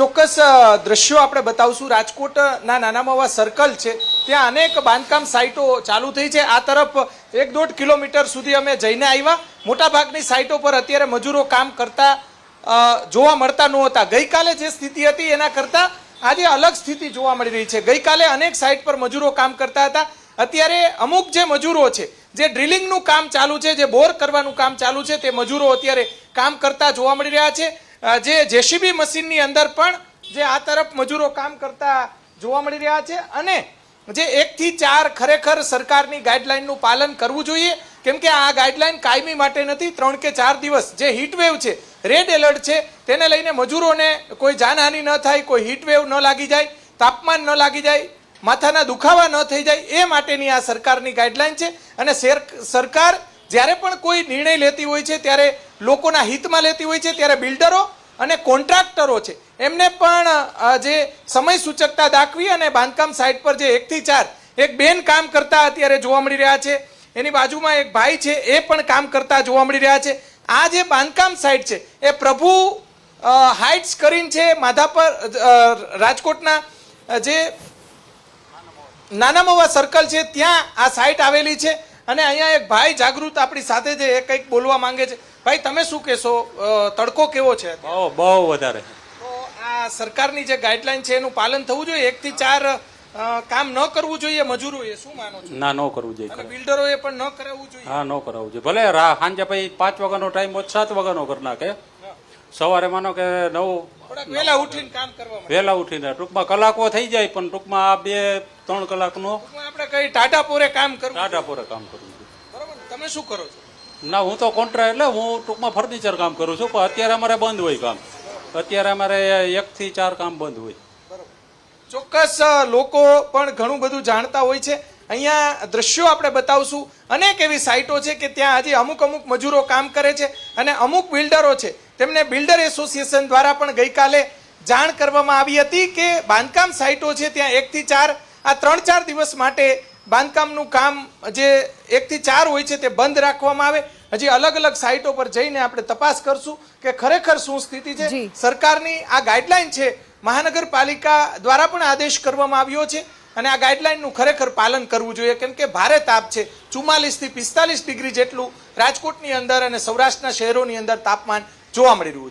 ચોક્કસ દ્રશ્યો આપણે બતાવશું. રાજકોટના નાનામાં એવા સર્કલ છે. ત્યાં અનેક બાંધકામ સાઇટો ચાલુ થઈ છે. આ તરફ એક દોઢ કિલોમીટર સુધી અમે જઈને આવ્યા. મોટાભાગની સાઇટો પર અત્યારે મજૂરો કામ કરતા જોવા મળતા નહોતા ગઈકાલે જે સ્થિતિ હતી એના કરતાં આજે અલગ સ્થિતિ જોવા મળી રહી છે. ગઈકાલે અનેક સાઇટ પર મજૂરો કામ કરતા હતા. અત્યારે અમુક જે મજૂરો છે, જે ડ્રિલિંગનું કામ ચાલુ છે, જે બોર કરવાનું કામ ચાલુ છે, તે મજૂરો અત્યારે કામ કરતા જોવા મળી રહ્યા છે. જે જેસીબી મશીનની અંદર પણ જે આ તરફ મજૂરો કામ કરતા જોવા મળી રહ્યા છે અને જે એકથી ચાર ખરેખર સરકારની ગાઈડલાઇનનું પાલન કરવું જોઈએ, કેમ કે આ ગાઈડલાઇન કાયમી માટે નથી, ત્રણ કે ચાર દિવસ જે હીટવેવ છે રેડ એલર્ટ છે, તેને લઈને મજૂરોને કોઈ જાનહાનિ ન થાય, કોઈ હીટવેવ ન લાગી જાય, તાપમાન ન લાગી જાય, માથાના દુખાવા ન થઈ જાય, એ માટેની આ સરકારની ગાઈડલાઇન છે અને સરકાર જ્યારે પણ કોઈ નિર્ણય લેતી હોય છે, ત્યારે લોકોના હિતમાં લેતી હોય છે, ત્યારે બિલ્ડરો અને કોન્ટ્રાક્ટરો છે. એમને પણ જે સમય સૂચકતા દાખવી અને બાંધકામ સાઇટ પર જે એકથી ચાર એક બેન કામ કરતા અત્યારે જોવા મળી રહ્યા છે. એની બાજુમાં એક ભાઈ છે, એ પણ કામ કરતા જોવા મળી રહ્યા છે. આ જે બાંધકામ સાઇટ છે, એ પ્રભુ હાઇટ્સ કરીને છે, માધાપર રાજકોટના જે નાનામવા સર્કલ છે, ત્યાં આ સાઇટ આવેલી છે. અને અહીંયા એક ભાઈ જાગૃત આપણી સાથે છે એ કંઈક બોલવા માંગે છે. ભાઈ તમે શું કહેશો? તડકો કેવો છે બહુ બહુ વધારે. તો આ સરકારની જે ગાઈડલાઈન છે એનું પાલન થવું જોઈએ? એકથી ચાર કામ ન કરવું જોઈએ મજૂરોએ? શું માનો છો? ના ન કરવું જોઈએ. અને એ પણ ન કરાવવું જોઈએ? હા ન કરાવવું જોઈએ. ભલે સાંજે ભાઈ પાંચ વાગ્યાનો ટાઈમ હોય સાત વાગ્યાનો કરી નાખે. સવારે માનો કે નવ વહેલા ઉઠીને કામ કરવા વેલા ઉઠીને. ટૂંકમાં કલાકો થઈ જાય પણ ટૂંકમાં આ બે ત્રણ કલાકનો આપણે કઈ ટાટાપોરે કામ કરવું ટાટાપોરે કામ કરવું બરાબર તમે શું કરો છો? ના હું તો કોન્ટ્રા એટલે હું ટૂંકમાં ફર્નિચર કામ કરું છું પણ અત્યારે અમારે બંધ હોય કામ. અત્યારે અમારે એકથી ચાર કામ બંધ હોય. ચોક્કસ લોકો પણ ઘણું બધું જાણતા હોય છે. અહીંયા દ્રશ્યો આપણે બતાવશું. અનેક એવી સાઇટો છે કે ત્યાં હજી અમુક અમુક મજૂરો કામ કરે છે અને અમુક બિલ્ડરો છે. તેમને બિલ્ડર એસોસિએશન દ્વારા પણ ગઈકાલે જાણ કરવામાં આવી હતી કે બાંધકામ સાઇટો છે ત્યાં એકથી ચાર આ ત્રણ ચાર દિવસ માટે બાંધકામનું કામ જે એકથી ચાર હોય છે તે બંધ રાખવામાં આવે. હજી અલગ અલગ સાઇટો પર જઈને આપણે તપાસ કરશું કે ખરેખર શું સ્થિતિ છે. સરકારની આ ગાઈડલાઈન છે મહાનગરપાલિકા દ્વારા પણ આદેશ કરવામાં આવ્યો છે. અને આ ગાઈડલાઇનનું ખરેખર પાલન કરવું જોઈએ. કેમ કે ભારે તાપ છે. ચુમ્માલીસથી પિસ્તાલીસ ડિગ્રી જેટલું રાજકોટની અંદર અને સૌરાષ્ટ્રના શહેરોની અંદર તાપમાન જોવા મળી રહ્યું છે.